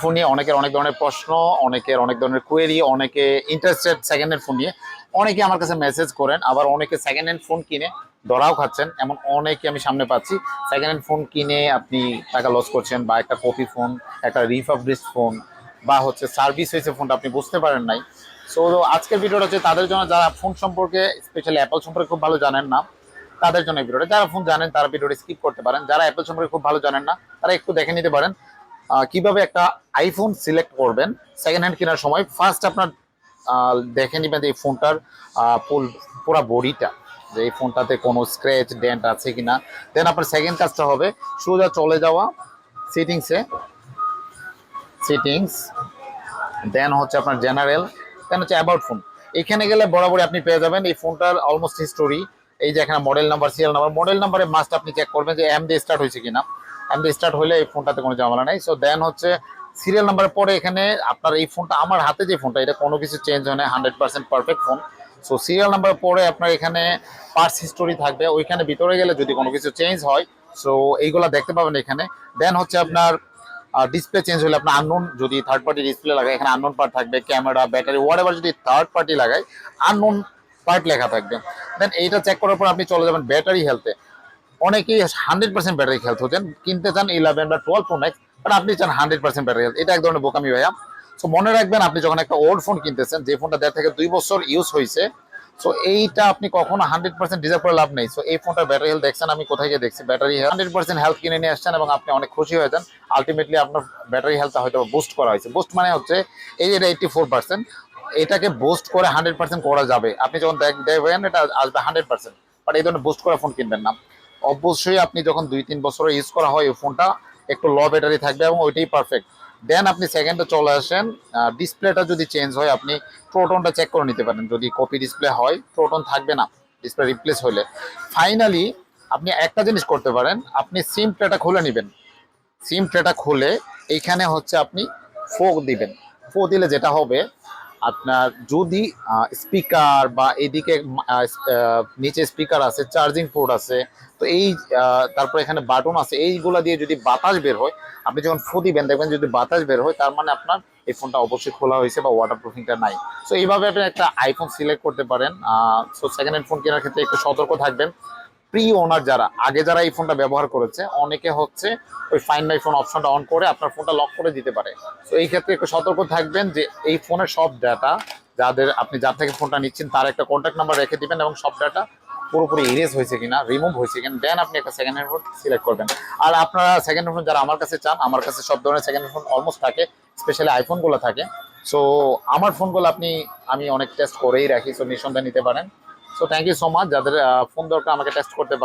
Phone নিয়ে অনেকের অনেক ধরনের প্রশ্ন, অনেকের অনেক ধরনের কোয়েরি অনেকে ইন্টারেস্টেড সেকেন্ড হ্যান্ড ফোন নিয়ে। অনেকে আমার কাছে মেসেজ করেন, আবার অনেকে সেকেন্ড হ্যান্ড ফোন কিনে ধরাও খাচ্ছেন। এমন অনেকে আমি সামনে পাচ্ছি সেকেন্ড হ্যান্ড ফোন কিনে আপনি টাকা লস করছেন বা একটা কপি ফোন একটা রিফাবলিশ ফোন বা হচ্ছে সার্ভিস হয়েছে ফোনটা আপনি বুঝতে পারেন নাই। সো আজকের ভিডিওটা হচ্ছে তাদের জন্য যারা ফোন সম্পর্কে স্পেশালি অ্যাপল সম্পর্কে খুব ভালো জানেন না, তাদের জন্য ভিডিওটা যারা ফোন জানেন, তারা ভিডিওটা স্কিপ করতে পারেন। যারা অ্যাপল সম্পর্কে খুব ভালো জানেন না, তারা একটু দেখে নিতে পারেন। কীভাবে একটা আইফোন সিলেক্ট করবেন? সেকেন্ড হ্যান্ড কেনার সময় ফার্স্ট আপনার দেখে নেবেন এই ফোনটার পুরো বডিটা, যে এই ফোনটাতে কোনো স্ক্র্যাচ ডেন্ট আছে কিনা। দেন আপনার সেকেন্ড কাজটা হবে, সোজা চলে যাওয়া সিটিংসে সিটিংস দেন হচ্ছে আপনার জেনারেল দেন হচ্ছে অ্যাবাউট ফোন এখানে গেলে বরাবরই আপনি পেয়ে যাবেন এই ফোনটার অলমোস্ট হিস্টোরি এই যে এখানে model number serial number model নাম্বারে মাস্ট আপনি চেক করবেন যে এম দিয়ে স্টার্ট হয়েছে কিনা। এম দিয়ে স্টার্ট হলে এই ফোনটাতে কোনো ঝামেলা নাই। সো দেন হচ্ছে সিরিয়াল নাম্বারের পরে এখানে আপনার এই ফোনটা আমার হাতে যে ফোনটা এটা কোনো কিছু চেঞ্জ হয় না hundred percent perfect phone so serial number পরে আপনার এখানে পার্টস হিস্টোরি থাকবে, ওইখানে ভিতরে গেলে যদি কোনো কিছু চেঞ্জ হয় সো এইগুলা দেখতে পাবেন এখানে। দেন হচ্ছে আপনার ডিসপ্লে চেঞ্জ হলে আপনার আননোন যদি থার্ড পার্টি ডিসপ্লে লাগায়, এখানে আননোন পার্ট থাকবে ক্যামেরা ব্যাটারি ওয়ার এভার যদি থার্ড পার্টি লাগায় আননোন পার্ট লেখা থাকবে। দেন এইটা চেক করার পর আপনি চলে যাবেন ব্যাটারি হেলথে অনেকেই হান্ড্রেড পার্সেন্ট ব্যাটারি হেলথ হচ্ছেন, কিনতে চান ইলেভেন বা টুয়েলভ ম্যাক্স বাট আপনি চান হান্ড্রেড পার্সেন্ট ব্যাটারি এটা এক ধরনের বোকামি ভাইয়া। সো মনে রাখবেন আপনি যখন একটা ওল্ড ফোন কিনতেছেন, যে ফোনটা দেড় থেকে দুই বছর ইউজ হয়েছে সো এইটা আপনি কখনো হান্ড্রেড পার্সেন্ট ডিজার্ভ করে লাভ নেই। সো এই ফোনটার ব্যাটারি হেলথ দেখছেন, আমি কোথায় গিয়ে দেখছি? ব্যাটারি হান্ড্রেড পার্সেন্ট হেলথ কিনে নিয়ে আসছেন এবং আপনি অনেক খুশি হয়েছেন আলটিমেটলি আপনার ব্যাটারি হেলথ হয়তো বুস্ট করা হয়েছে। বুস্ট মানে হচ্ছে, এই যে এইটি ফোর পার্সেন্ট এটাকে বুস্ট করে হান্ড্রেড পার্সেন্ট করা যাবে। আপনি যখন দেখ, দেখবেন এটা আসবে হান্ড্রেড পার্সেন্ট বাট এই ধরনের বুস্ট করা ফোন কিনবেন না। অবশ্যই আপনি যখন দুই, তিন বছর ইউজ করা হয় এই ফোনটা একটু লো ব্যাটারি থাকবে এবং ওইটাই পারফেক্ট দেন আপনি সেকেন্ডে চলে আসেন ডিসপ্লেটা যদি চেঞ্জ হয়, আপনি প্রোটনটা চেক করে নিতে পারেন। যদি কপি ডিসপ্লে হয় প্রোটন থাকবে না ডিসপ্লে রিপ্লেস হলে ফাইনালি আপনি একটা জিনিস করতে পারেন, আপনি সিম ট্রেটা খুলে নেবেন। সিম ট্রেটা খুলে, এইখানে হচ্ছে আপনি ফো দিবেন। ফো দিলে যেটা হবে আপনার যদি স্পিকার বা এদিকে নিচে স্পিকার আছে চার্জিং পোর্ট আছে, তো এই তারপর এখানে বাটন আছে, এইগুলা দিয়ে যদি বাতাস বের হয়, আপনি যখন ফু দিবেন, দেখবেন যদি বাতাস বের হয়, তার মানে আপনার এই ফোনটা অবশ্যই খোলা হয়েছে বা ওয়াটার প্রুফিংটা নাই। সো এইভাবে আপনি একটা আইফোন সিলেক্ট করতে পারেন সো সেকেন্ড হ্যান্ড ফোন কেনার ক্ষেত্রে একটু সতর্ক থাকবেন। প্রি ওনার যারা, আগে যারা এই ফোনটা ব্যবহার করেছে, অনেকে হচ্ছে ওই ফাইন মাই ফোন অপশনটা অন করে আপনার ফোনটা লক করে দিতে পারে। তো এই ক্ষেত্রে একটু সতর্ক থাকবেন যে এই ফোনের সব ডাটা যাদের, আপনি যার থেকে ফোনটা নিচ্ছেন, তার একটা কন্ট্যাক্ট নাম্বার রেখে দিবেন এবং সব ডাটা পুরোপুরি ইরেজ হয়েছে কিনা রিমুভ হয়েছে কিনা দেন আপনি একটা সেকেন্ড হ্যান্ড ফোন সিলেক্ট করবেন। আর আপনারা সেকেন্ড হ্যান্ড ফোন যারা আমার কাছে চান, আমার কাছে সব ধরনের সেকেন্ড হ্যান্ড ফোন অলমোস্ট থাকে স্পেশালি আইফোনগুলো থাকে। সো আমার ফোনগুলো আপনি, আমি অনেক টেস্ট করেই রাখি সো নিঃসন্দেহে নিতে পারেন। So thank you so much যাদের ফোন দরকার আমাকে টেস্ট করতে পারেন